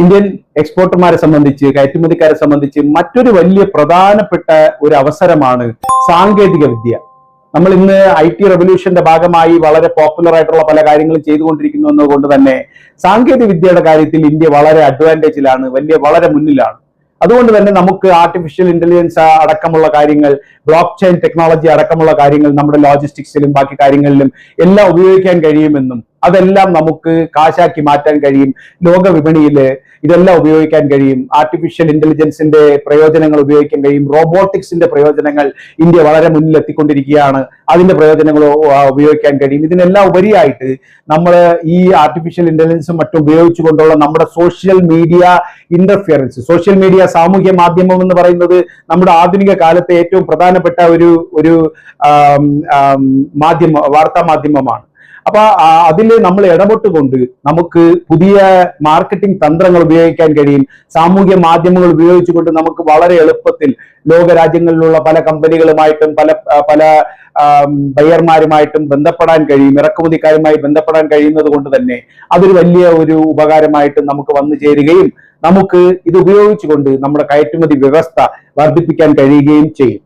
Indian എക്സ്പോർട്ടർമാരെ സംബന്ധിച്ച് കയറ്റുമതിക്കാരെ സംബന്ധിച്ച് മറ്റൊരു വലിയ പ്രധാനപ്പെട്ട ഒരു അവസരമാണ് സാങ്കേതിക വിദ്യ. നമ്മൾ ഇന്ന് ഐ ടി റെവല്യൂഷന്റെ ഭാഗമായി വളരെ പോപ്പുലർ ആയിട്ടുള്ള പല കാര്യങ്ങളും ചെയ്തുകൊണ്ടിരിക്കുന്നു എന്നതുകൊണ്ട് തന്നെ സാങ്കേതിക വിദ്യയുടെ കാര്യത്തിൽ ഇന്ത്യ വളരെ അഡ്വാന്റേജിലാണ് വലിയ വളരെ മുന്നിലാണ്. അതുകൊണ്ട് തന്നെ നമുക്ക് ആർട്ടിഫിഷ്യൽ ഇന്റലിജൻസ് അടക്കമുള്ള കാര്യങ്ങൾ ബ്ലോക്ക് ചെയിൻ ടെക്നോളജി അടക്കമുള്ള കാര്യങ്ങൾ നമ്മുടെ ലോജിസ്റ്റിക്സിലും ബാക്കി കാര്യങ്ങളിലും എല്ലാം ഉപയോഗിക്കാൻ കഴിയുമെന്നും അതെല്ലാം നമുക്ക് കാശാക്കി മാറ്റാൻ കഴിയും. ലോക വിപണിയിൽ ഇതെല്ലാം ഉപയോഗിക്കാൻ കഴിയും. ആർട്ടിഫിഷ്യൽ ഇന്റലിജൻസിന്റെ പ്രയോജനങ്ങൾ ഉപയോഗിക്കാൻ കഴിയും. റോബോട്ടിക്സിന്റെ പ്രയോജനങ്ങൾ ഇന്ത്യ വളരെ മുന്നിൽ എത്തിക്കൊണ്ടിരിക്കുകയാണ് അതിന്റെ പ്രയോജനങ്ങൾ ഉപയോഗിക്കാൻ കഴിയും. ഇതിനെല്ലാം ഉപരിയായിട്ട് നമ്മൾ ഈ ആർട്ടിഫിഷ്യൽ ഇന്റലിജൻസും മറ്റും ഉപയോഗിച്ചുകൊണ്ടുള്ള നമ്മുടെ social media interference social media സാമൂഹ്യ മാധ്യമം എന്ന് പറയുന്നത് നമ്മുടെ ആധുനിക കാലത്തെ ഏറ്റവും പ്രധാനപ്പെട്ട ഒരു ഒരു മാധ്യമ വാർത്താ മാധ്യമമാണ്. അപ്പൊ അതിൽ നമ്മൾ ഇടപെട്ടുകൊണ്ട് നമുക്ക് പുതിയ മാർക്കറ്റിംഗ് തന്ത്രങ്ങൾ ഉപയോഗിക്കാൻ കഴിയും. സാമൂഹ്യ മാധ്യമങ്ങൾ ഉപയോഗിച്ചുകൊണ്ട് നമുക്ക് വളരെ എളുപ്പത്തിൽ ലോകരാജ്യങ്ങളിലുള്ള പല കമ്പനികളുമായിട്ടും പല പല ബയർമാരുമായിട്ടും ബന്ധപ്പെടാൻ കഴിയും. ഇറക്കുമതിക്കാരുമായി ബന്ധപ്പെടാൻ കഴിയുന്നത് കൊണ്ട് തന്നെ അതൊരു വലിയ ഒരു ഉപകാരമായിട്ട് നമുക്ക് വന്നു ചേരുകയും നമുക്ക് ഇത് ഉപയോഗിച്ചുകൊണ്ട് നമ്മുടെ കയറ്റുമതി വ്യവസ്ഥ വർദ്ധിപ്പിക്കാൻ കഴിയുകയും ചെയ്യും.